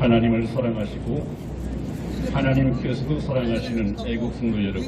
하나님을 사랑하시고 하나님께서도 사랑하시는 애국 성도 여러분.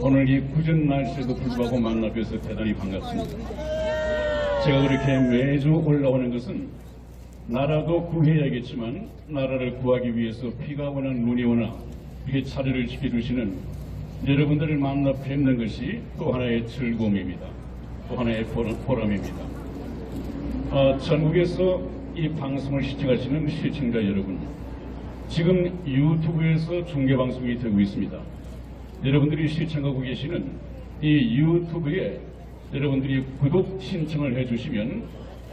오늘 이 굳은 날씨에도 불구하고 만나 뵈서 대단히 반갑습니다. 제가 그렇게 매주 올라오는 것은 나라도 구해야겠지만 나라를 구하기 위해서 비가 오나 눈이 오나 이렇게 자리를 지켜주시는 여러분들을 만나 뵙는 것이 또 하나의 즐거움입니다. 또 하나의 보람- 보람입니다. 어, 전국에서 이 방송을 시청하시는 시청자 여러분, 지금 유튜브에서 중계방송이 되고 있습니다. 여러분들이 시청하고 계시는 이 유튜브에 여러분들이 구독 신청을 해주시면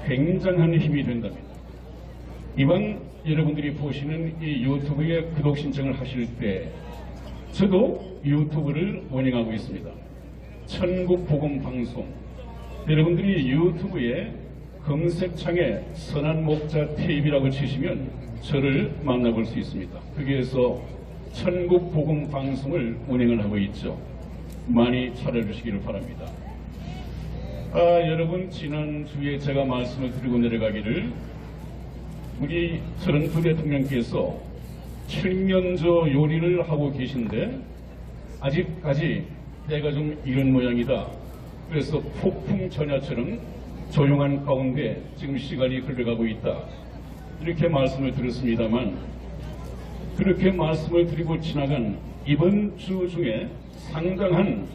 굉장한 힘이 된답니다. 이번 여러분들이 보시는 이 유튜브에 구독 신청을 하실 때 저도 유튜브를 운영하고 있습니다. 천국복음 방송. 여러분들이 유튜브에 검색창에 선한 목자 TV라고 치시면 저를 만나볼 수 있습니다. 거기에서 천국 복음 방송을 운영을 하고 있죠. 많이 찾아주시기를 바랍니다. 아, 여러분 지난주에 제가 말씀을 드리고 내려가기를 우리 트럼프 대통령께서 7년조 요리를 하고 계신데 아직까지 때가 좀 이른 모양이다. 그래서 폭풍 전야처럼 조용한 가운데 지금 시간이 흘러가고 있다. 이렇게 말씀을 드렸습니다만 그렇게 말씀을 드리고 지나간 이번 주 중에 상당한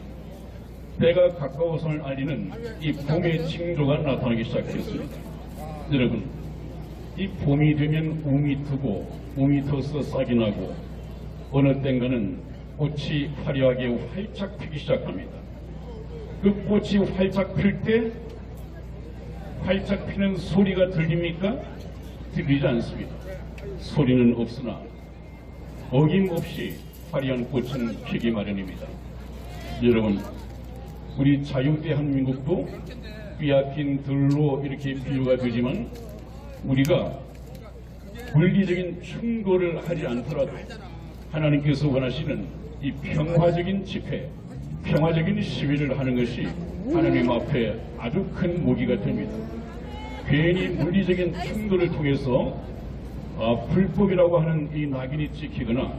때가 가까워서를 알리는 이 봄의 징조가 나타나기 시작했습니다. 여러분, 이 봄이 되면 움이 트고 움이 터서 싹이 나고 어느 땐가는 꽃이 화려하게 활짝 피기 시작합니다. 그 꽃이 활짝 필때 활짝 피는 소리가 들립니까? 들리지 않습니다. 소리는 없으나 어김없이 화려한 꽃은 피기 마련입니다. 여러분, 우리 자유대한민국도 삐약긴 들로 이렇게 비유가 되지만 우리가 물리적인 충돌을 하지 않더라도 하나님께서 원하시는 이 평화적인 집회, 평화적인 시위를 하는 것이 하나님 앞에 아주 큰 무기가 됩니다. 괜히 물리적인 충돌을 통해서 아, 불법이라고 하는 이 낙인이 찍히거나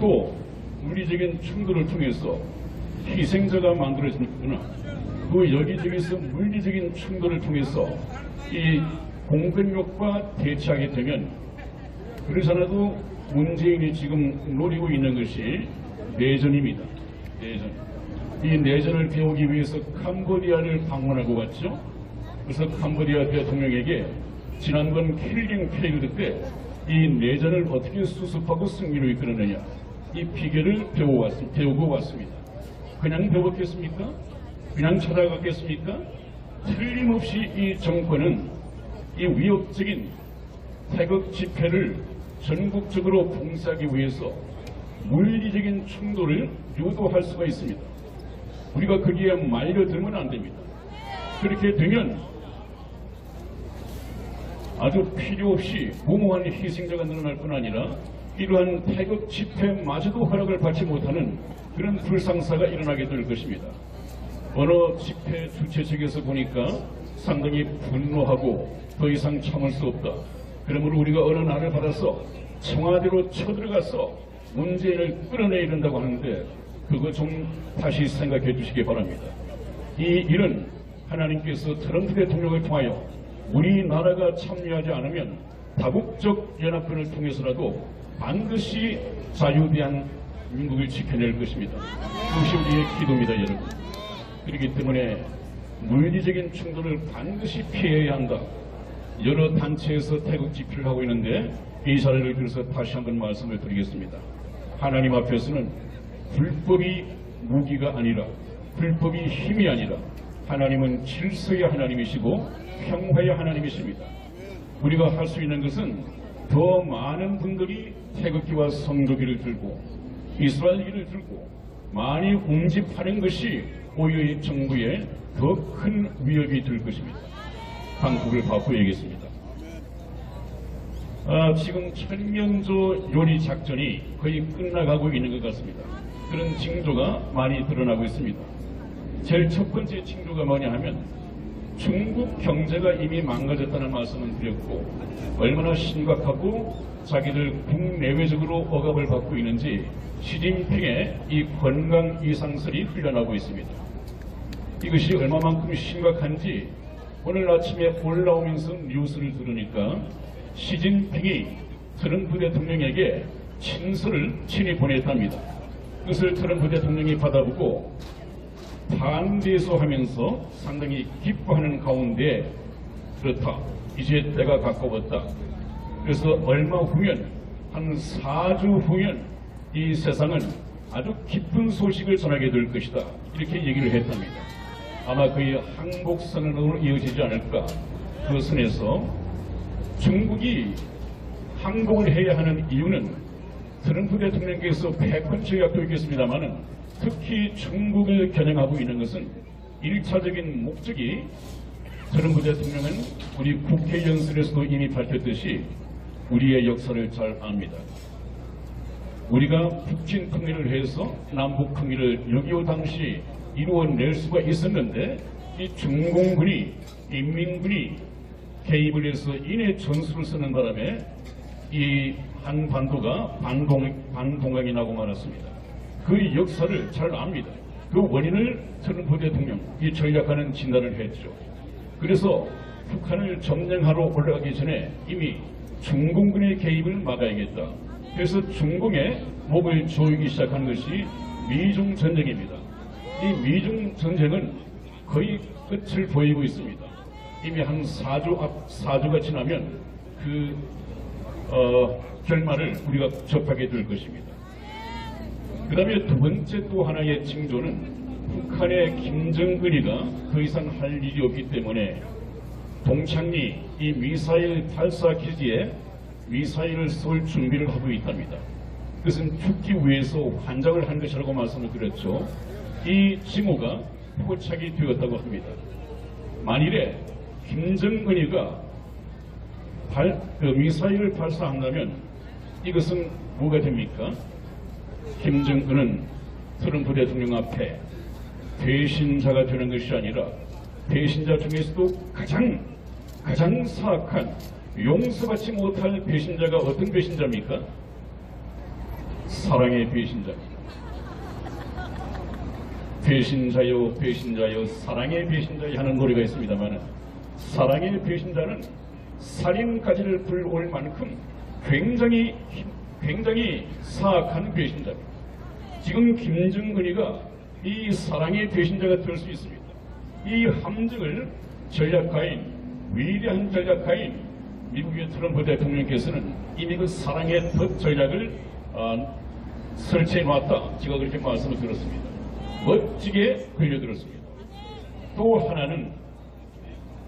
또 물리적인 충돌을 통해서 희생자가 만들어지거나 그 여기저기서 물리적인 충돌을 통해서 이 공권력과 대치하게 되면 않아도 문재인이 지금 노리고 있는 것이 내전입니다. 내전. 이 내전을 배우기 위해서 캄보디아를 방문하고 갔죠. 그래서 캄보디아 대통령에게 지난번 킬링 페이드 때 이 내전을 어떻게 수습하고 승리로 이끌었느냐 이 비결을 배워 왔, 배우고 왔습니다. 그냥 배웠겠습니까? 그냥 찾아갔겠습니까? 틀림없이 이 정권은 이 위협적인 태극 집회를 전국적으로 봉사하기 위해서 물리적인 충돌을 유도할 수가 있습니다. 우리가 거기에 말려들면 안 됩니다. 그렇게 되면 아주 필요 없이 무모한 희생자가 늘어날 뿐 아니라 이러한 태극 집회마저도 허락을 받지 못하는 그런 불상사가 일어나게 될 것입니다. 어느 집회 주최 측에서 보니까 상당히 분노하고 더 이상 참을 수 없다. 그러므로 우리가 어느 날을 받아서 청와대로 쳐들어가서 문재인을 끌어내야 된다고 하는데 그거 좀 다시 생각해 주시기 바랍니다. 이 일은 하나님께서 트럼프 대통령을 통하여 우리나라가 참여하지 않으면 다국적 연합군을 통해서라도 반드시 자유대한 민국을 지켜낼 것입니다. 그것이 우리의 기도입니다, 여러분. 그렇기 때문에 물리적인 충돌을 반드시 피해야 한다. 여러 단체에서 태극 집회를 하고 있는데 이 자리를 들어서 다시 한번 말씀을 드리겠습니다. 하나님 앞에서는 불법이 무기가 아니라 불법이 힘이 아니라 하나님은 질서의 하나님이시고 평화의 하나님이십니다. 우리가 할 수 있는 것은 더 많은 분들이 태극기와 성도기를 들고 이스라엘기를 들고 많이 웅집하는 것이 오히려 이 정부에 더 큰 위협이 될 것입니다. 한국을 바꾸어야겠습니다. 아, 지금 천명조 요리 작전이 거의 끝나가고 있는 것 같습니다. 그런 징조가 많이 드러나고 있습니다. 제일 첫 번째 징조가 뭐냐 하면 중국 경제가 이미 망가졌다는 말씀을 드렸고 얼마나 심각하고 자기들 국내외적으로 억압을 받고 있는지 시진핑의 이 건강 이상설이 흘러나오고 있습니다. 이것이 얼마만큼 심각한지 오늘 아침에 올라오면서 뉴스를 들으니까 시진핑이 트럼프 대통령에게 친서를 친히 보냈답니다. 그것을 트럼프 대통령이 받아보고 반대서 하면서 상당히 기뻐하는 가운데 그렇다. 이제 때가 가까웠다. 그래서 얼마 후면 한 4주 후면 이 세상은 아주 기쁜 소식을 전하게 될 것이다. 이렇게 얘기를 했답니다. 아마 그의 항복선언으로 이어지지 않을까. 그 선에서 중국이 항복을 해야 하는 이유는 트럼프 대통령께서 패권 제약도 있겠습니다만은 특히 중국을 겨냥하고 있는 것은 일차적인 목적이 트럼프 대통령은 우리 국회 연설에서도 이미 밝혔듯이 우리의 역사를 잘 압니다. 우리가 북진 통일을 해서 남북 통일을 6.25 당시 이루어낼 수가 있었는데 이 중공군이 인민군이 개입을 해서 인해 전술을 쓰는 바람에 이 반동, 반동강이 나고 말았습니다. 그 역사를 잘 압니다. 그 원인을 트럼프 대통령, 이 전략가는 진단을 했죠. 그래서 북한을 점령하러 올라가기 전에 이미 중공군의 개입을 막아야겠다. 그래서 중공의 목을 조이기 시작한 것이 미중 전쟁입니다. 이 미중 전쟁은 거의 끝을 보이고 있습니다. 이미 한 4주 앞, 4주가 지나면 그, 어, 결말을 우리가 접하게 될 것입니다. 그 다음에 두 번째 또 하나의 징조는 북한의 김정은이가 더 이상 할 일이 없기 때문에 동창리 이 미사일 발사 기지에 미사일을 쏠 준비를 하고 있답니다. 그것은 죽기 위해서 환장을 한 것이라고 말씀을 드렸죠. 이 징후가 포착이 되었다고 합니다. 만일에 김정은이가 발, 그 미사일을 발사한다면 이것은 뭐가 됩니까? 김정은은 트럼프 대통령 앞에 배신자가 되는 것이 아니라 배신자 중에서도 가장 가장 사악한 용서받지 못할 배신자가 어떤 배신자입니까? 사랑의 배신자입니다. 배신자요 배신자요 사랑의 배신자요 하는 노래가 있습니다만 사랑의 배신자는 살인까지를 불올 만큼 굉장히 굉장히 사악한 배신자입니다. 지금 김정은이가 이 사랑의 배신자가 될 수 있습니다. 이 함정을 전략가인 위대한 전략가인 미국의 트럼프 대통령께서는 이미 그 사랑의 덫 전략을 어, 설치해 놨다. 제가 그렇게 말씀을 들었습니다. 멋지게 걸려들었습니다. 또 하나는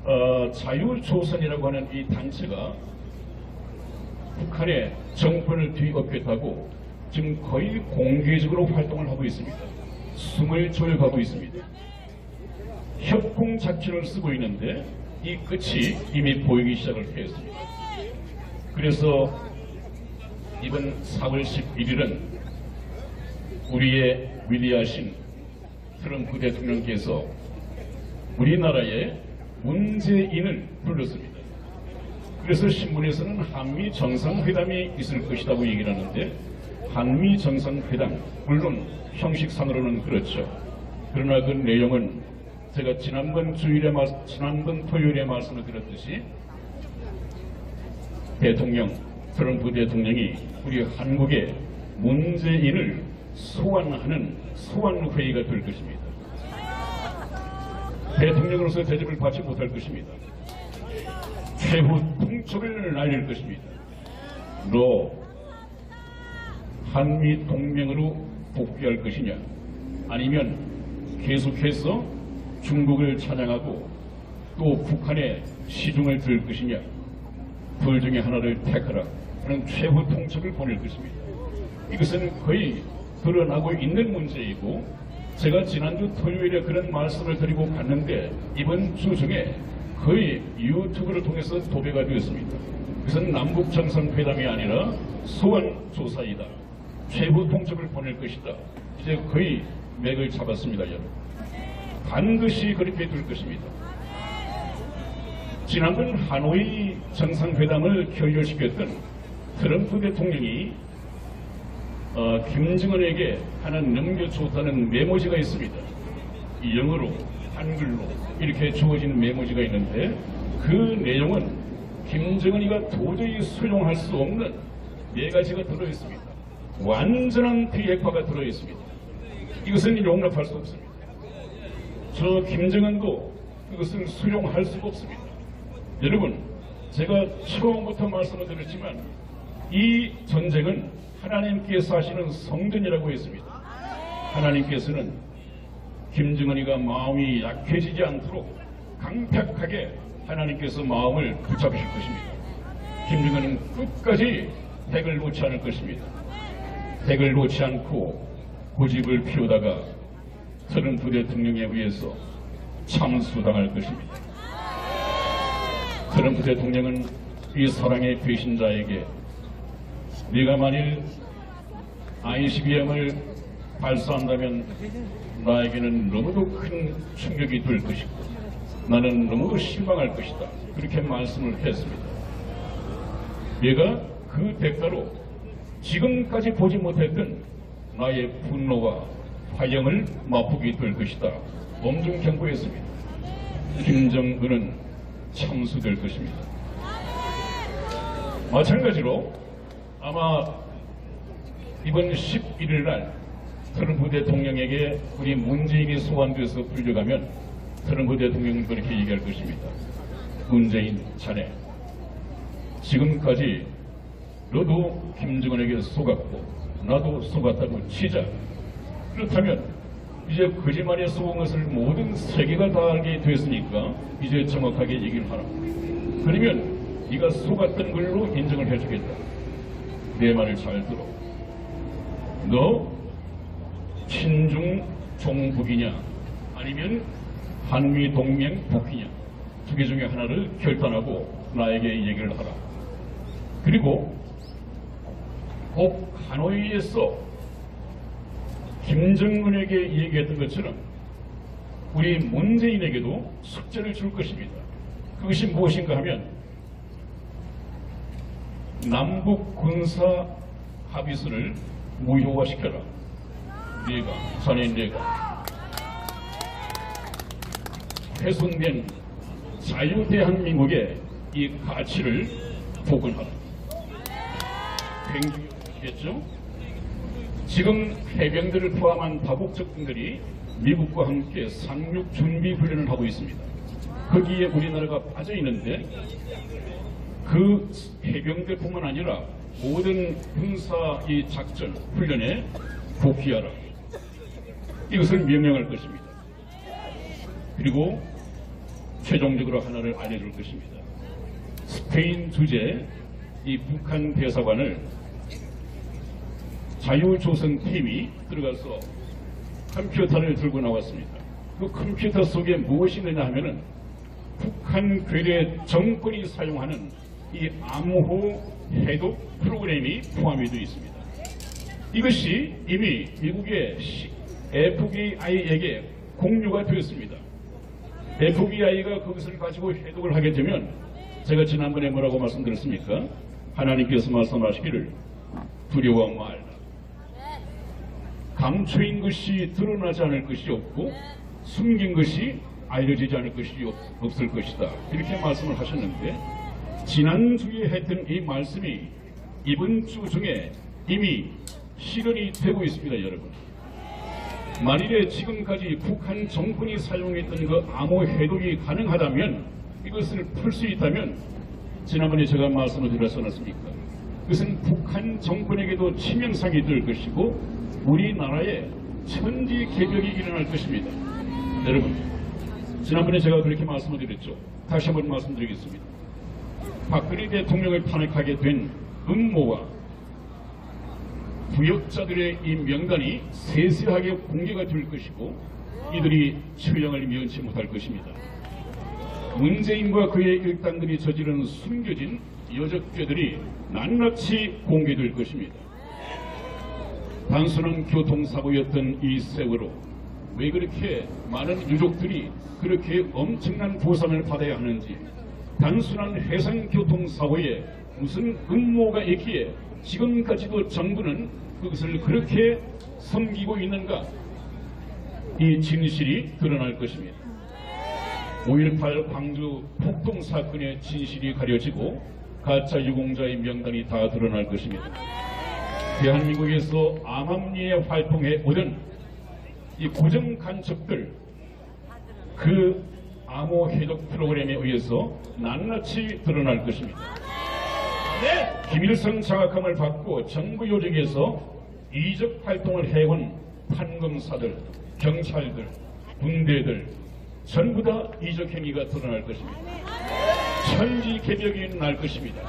어, 자유조선이라고 하는 이 단체가 북한의 정권을 뒤엎겠다고 지금 거의 공개적으로 활동을 하고 있습니다. 숨을 조여가고 있습니다. 협공 작전을 쓰고 있는데 이 끝이 이미 보이기 시작을 했습니다. 그래서 이번 4월 11일은 우리의 위대하신 트럼프 대통령께서 우리나라에 문재인을 불렀습니다. 그래서 신문에서는 한미 정상회담이 있을 것이라고 얘기를 하는데 한미 정상회담 물론 형식상으로는 그렇죠. 그러나 그 내용은 제가 지난번 주일에 말, 지난번 토요일에 말씀을 드렸듯이 대통령 트럼프 대통령이 우리 한국의 문재인을 소환하는 소환 회의가 될 것입니다. 대통령으로서 대접을 받지 못할 것입니다. 최후 통첩을 날릴 것입니다. 너 한미 동맹으로 복귀할 것이냐 아니면 계속해서 중국을 찬양하고 또 북한의 시중을 들 것이냐 둘 중에 하나를 택하라 하는 최후 통첩을 보낼 것입니다. 이것은 거의 드러나고 있는 문제이고 제가 지난주 토요일에 그런 말씀을 드리고 갔는데 이번 주 중에 거의 유튜브를 통해서 도배가 되었습니다. 그것은 남북 정상회담이 아니라 소환 조사이다. 최후 통첩을 보낼 것이다. 이제 거의 맥을 잡았습니다, 여러분. 반드시 그렇게 될 것입니다. 지난번 하노이 정상회담을 결렬시켰던 트럼프 대통령이 어, 김정은에게 하나 넘겨줬다는 메모지가 있습니다. 이 영어로 한글로 이렇게 주어진 메모지가 있는데 그 내용은 김정은이가 도저히 수용할 수 없는 네 가지가 들어있습니다. 완전한 비핵화가 들어있습니다. 이것은 용납할 수 없습니다. 저 김정은도 그것을 수용할 수가 없습니다. 여러분, 제가 처음부터 말씀을 드렸지만 이 전쟁은 하나님께서 하시는 성전이라고 했습니다. 하나님께서는 김정은이가 마음이 약해지지 않도록 강력하게 하나님께서 마음을 붙잡으실 것입니다. 김정은은 끝까지 핵을 놓지 않을 것입니다. 핵을 놓지 않고 고집을 피우다가 트럼프 대통령에 의해서 참수당할 것입니다. 트럼프 대통령은 이 사랑의 배신자에게 네가 만일 ICBM을 발사한다면 나에게는 너무도 큰 충격이 될 것이고 나는 너무도 실망할 것이다. 그렇게 말씀을 했습니다. 얘가 그 대가로 지금까지 보지 못했던 나의 분노와 화형을 맛보게 될 것이다. 엄중 경고했습니다. 김정은은 참수될 것입니다. 마찬가지로 아마 이번 11일 날 트럼프 대통령에게 우리 문재인이 소환돼서 불려가면 트럼프 대통령은 그렇게 얘기할 것입니다. 문재인 자네 지금까지 너도 김정은에게 속았고 나도 속았다고 치자. 그렇다면 이제 거짓말에 속은 것을 모든 세계가 다 알게 됐으니까 이제 정확하게 얘기를 하라. 그러면 네가 속았던 걸로 인정을 해주겠다. 내 말을 잘 들어. 너 친중 종북이냐 아니면 한미 동맹 복귀냐 두 개 중에 하나를 결단하고 나에게 얘기를 하라. 그리고 꼭 하노이에서 김정은에게 얘기했던 것처럼 우리 문재인에게도 숙제를 줄 것입니다. 그것이 무엇인가 하면 남북 군사 합의서를 무효화시켜라. 네가, 자네 네가 훼손된 자유 대한민국의 이 가치를 복원하라. 굉장히 보시겠죠? 지금 해병들을 포함한 다국 적군들이 미국과 함께 상륙 준비 훈련을 하고 있습니다. 거기에 우리나라가 빠져 있는데 그 해병대뿐만 아니라 모든 군사 이 작전 훈련에 복귀하라. 이것을 명령할 것입니다. 그리고 최종적으로 하나를 알려줄 것입니다. 스페인 주재 이 북한 대사관을 자유조선 팀이 들어가서 컴퓨터를 들고 나왔습니다. 그 컴퓨터 속에 무엇이 있느냐 하면은 북한 괴뢰 정권이 사용하는 이 암호 해독 프로그램이 포함이 되어 있습니다. 이것이 이미 미국의 FBI에게 공유가 되었습니다. FBI가 그것을 가지고 해독을 하게 되면 제가 지난번에 뭐라고 말씀드렸습니까? 하나님께서 말씀하시기를 두려워 말라. 감추인 것이 드러나지 않을 것이 없고 숨긴 것이 알려지지 않을 것이 없, 없을 것이다. 이렇게 말씀을 하셨는데 지난주에 했던 이 말씀이 이번 주 중에 이미 실현이 되고 있습니다, 여러분. 만일에 지금까지 북한 정권이 사용했던 그 암호 해독이 가능하다면 이것을 풀 수 있다면 지난번에 제가 말씀을 드렸지 않았습니까? 그것은 북한 정권에게도 치명상이 될 것이고 우리나라에 천지 개벽이 일어날 것입니다. 여러분, 지난번에 제가 그렇게 말씀을 드렸죠. 다시 한번 말씀드리겠습니다. 박근혜 대통령을 탄핵하게 된 음모와 부역자들의 이 명단이 세세하게 공개가 될 것이고 이들이 처형을 면치 못할 것입니다. 문재인과 그의 일당들이 저지른 숨겨진 여적죄들이 낱낱이 공개될 것입니다. 단순한 교통사고였던 이 세월호 왜 그렇게 많은 유족들이 그렇게 엄청난 보상을 받아야 하는지 단순한 해상교통사고에 무슨 음모가 있기에 지금까지도 정부는 그것을 그렇게 섬기고 있는가 이 진실이 드러날 것입니다. 5.18 광주 폭동 사건의 진실이 가려지고 가짜 유공자의 명단이 다 드러날 것입니다. 대한민국에서 암암리에 활동해 오던 이 고정 간첩들 그 암호 해독 프로그램에 의해서 낱낱이 드러날 것입니다. 김일성 장악함을 받고 정부 요직에서 이적 활동을 해온 판검사들, 경찰들, 군대들 전부 다 이적 행위가 드러날 것입니다. 천지 개벽이 날 것입니다.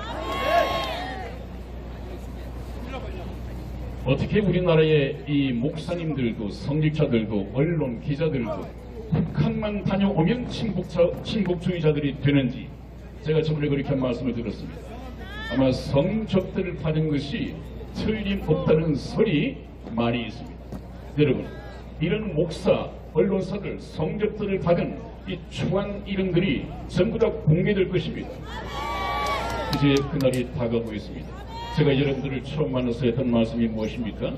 어떻게 우리나라의 이 목사님들도 성직자들도 언론 기자들도 북한만 다녀오면 친북자, 친북주의자들이 되는지 제가 저번에 그렇게 말씀을 드렸습니다. 아마 성적들을 받은 것이 틀림없다는 설이 많이 있습니다. 여러분, 이런 목사, 언론사들, 성적들을 받은 이 추한 이름들이 전부 다 공개될 것입니다. 이제 그날이 다가오고 있습니다. 제가 여러분들을 처음 만나서 했던 말씀이 무엇입니까?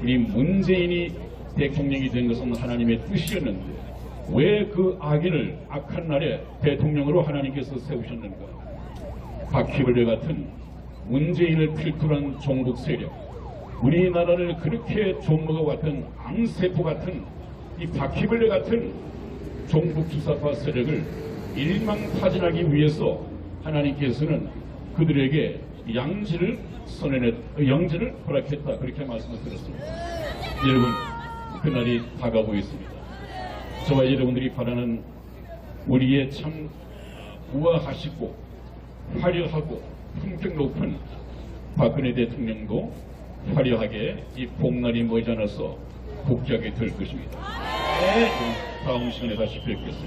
우리 문재인이 대통령이 된 것은 하나님의 뜻이었는데 왜 그 악인을 악한 날에 대통령으로 하나님께서 세우셨는가? 바퀴벌레 같은 문재인을 필두한 종북 세력, 우리나라를 그렇게 좀먹어왔던 앙세포 같은 이 바퀴벌레 같은 종북 주사파 세력을 일망타진하기 위해서 하나님께서는 그들에게 양지를 선언했, 영지를 허락했다 그렇게 말씀을 드렸습니다. 여러분 그날이 다가오고 있습니다. 저와 여러분들이 바라는 우리의 참 우아하시고 화려하고 품격 높은 박근혜 대통령도 화려하게 이 복날이 머지않아서 복귀하게 될 것입니다. 그럼 다음 시간에 다시 뵙겠습니다.